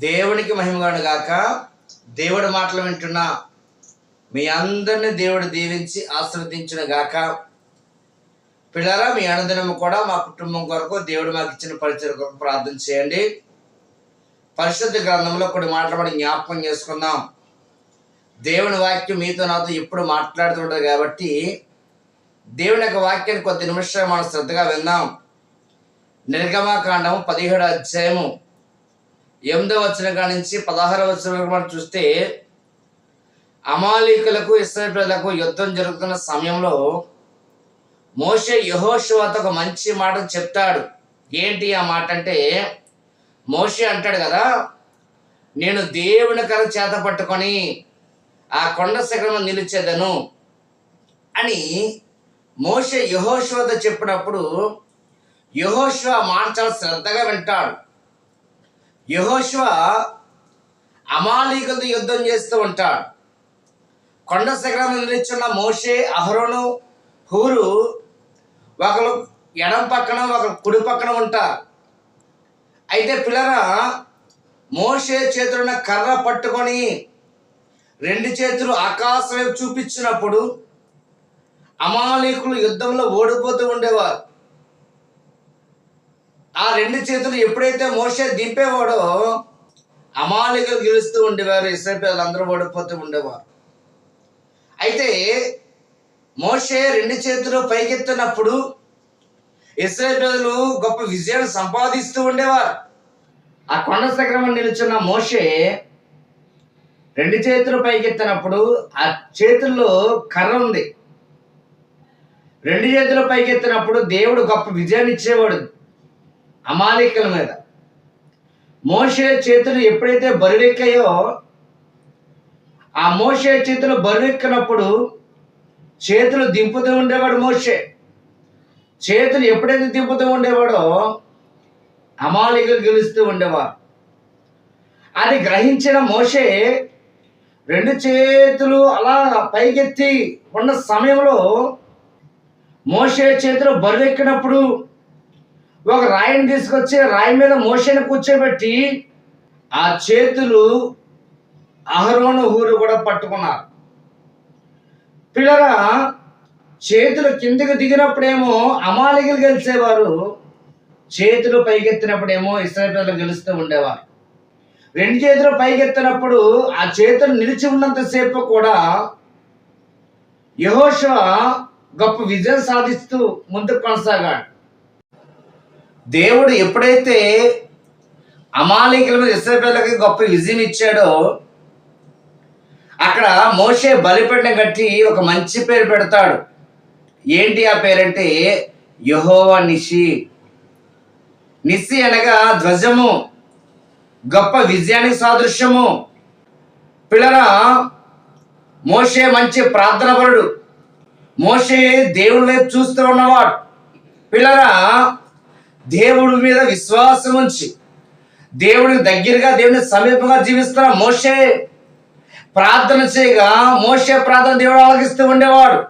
దేవునికి మహిమగాను గాక దేవుడి మాటలు వింటున్నా. మీ అందరిని దేవుడు దీవించి ఆశీర్వదించిన గాక. పిల్లరా మీ అనుదినము కూడా మా కుటుంబం కొరకు దేవుడు మాకు ఇచ్చిన పరిచయం కొరకు ప్రార్థన చేయండి. పరిశుద్ధ గ్రంథంలో కొన్ని మాట్లాడి జ్ఞాపకం చేసుకుందాం. దేవుని వాక్యం మీతో నాతో ఎప్పుడు మాట్లాడుతుంటుంది కాబట్టి దేవుని యొక్క వాక్యాన్ని కొద్ది నిమిషాలు మనం శ్రద్ధగా విందాం. నిర్గమాకాండము పదిహేడు అధ్యాయము ఎనిమిదో వచ్చిన కాడి నుంచి పదహారవ వచ్చిన వరకు మనం చూస్తే అమాలికులకు ఇస్రాయల్ ప్రజలకు యుద్ధం జరుగుతున్న సమయంలో మోషే యహోషువతో ఒక మంచి మాట చెప్తాడు. ఏంటి ఆ మాట అంటే మోషే అంటాడు కదా నేను దేవుని కర చేత పట్టుకొని ఆ కొండ శిఖరం నిలిచేదను అని మోషే యహోశివత చెప్పినప్పుడు యహోశివ మాట చాలా శ్రద్ధగా వింటాడు. యహోశివ అమాలీకులతో యుద్ధం చేస్తూ ఉంటాడు. కొండ శిఖరం నిలిచున్న మోషే అహరోను హూరు ఒకరు ఎడం పక్కన ఒకరు కుడి పక్కన ఉంటారు. అయితే పిల్లల మోషే చేతులున్న కర్ర పట్టుకొని రెండు చేతులు ఆకాశం వైపు చూపించినప్పుడు అమాలీకులు యుద్ధంలో ఓడిపోతూ ఉండేవారు. ఆ రెండు చేతులు ఎప్పుడైతే మోసే దింపేవాడో అమాలికలు గెలుస్తూ ఉండేవారు ఇస్రాయల్ అందరూ ఓడిపోతూ ఉండేవారు. అయితే మోషే రెండు చేతులు పైకెత్తినప్పుడు ఇస్రాయల్ ప్రజలు గొప్ప విజయాన్ని సంపాదిస్తూ ఉండేవారు. ఆ కొండ శిఖరం నిలుచున్న మోషే రెండు చేతులు పైకెత్తినప్పుడు ఆ చేతుల్లో కర్ర ఉంది. రెండు చేతులు పైకెత్తినప్పుడు దేవుడు గొప్ప విజయాన్ని ఇచ్చేవాడు. అమాలికల మీద. మోషే చేతులు ఎప్పుడైతే బరువెక్కాయో ఆ మోషే చేతులు బరువెక్కినప్పుడు చేతులు దింపుతూ ఉండేవాడు మోషే. చేతులు ఎప్పుడైతే దింపుతూ ఉండేవాడో అమాలికలు గెలుస్తూ ఉండేవారు. అది గ్రహించిన మోషే రెండు చేతులు అలా పైకెత్తి ఉన్న సమయంలో మోషే చేతులు బరువెక్కినప్పుడు ఒక రాయిని తీసుకొచ్చి రాయి మీద మోషని కూర్చోబెట్టి ఆ చేతులు అహరోను ఊరు కూడా పట్టుకున్నారు. పిల్లరా చేతులు కిందకి దిగినప్పుడేమో అమాలికలు గెలిచేవారు చేతులు పైకెత్తినప్పుడేమో ఇస్రాయల్ గెలుస్తూ ఉండేవారు. రెండు చేతులు పైకెత్తినప్పుడు ఆ చేతులు నిలిచి ఉన్నంతసేపు కూడా యహోష గొప్ప విజయం సాధిస్తూ ముందుకు కొనసాగాడు. దేవుడు ఎప్పుడైతే అమాలికల మీద ఇస్రాయలకి గొప్ప విజయం ఇచ్చాడో అక్కడ మోషే బలిపీఠం కట్టి ఒక మంచి పేరు పెడతాడు. ఏంటి ఆ పేరంటే యహోవా నిషి. నిసి అనగా ధ్వజము గొప్ప విజయానికి సాదృశ్యము. పిల్లరా మోషే మంచి ప్రార్థనపరుడు. మోషే దేవుడి వైపు చూస్తూ ఉన్నవాడు. పిల్లరా దేవుడి మీద విశ్వాసం ఉంచి దేవుడికి దగ్గరగా దేవుని సమీపంగా జీవిస్తున్న మోషే ప్రార్థన చేయగా మోషే ప్రార్థన దేవుడు ఆలకిస్తూ ఉండేవాడు.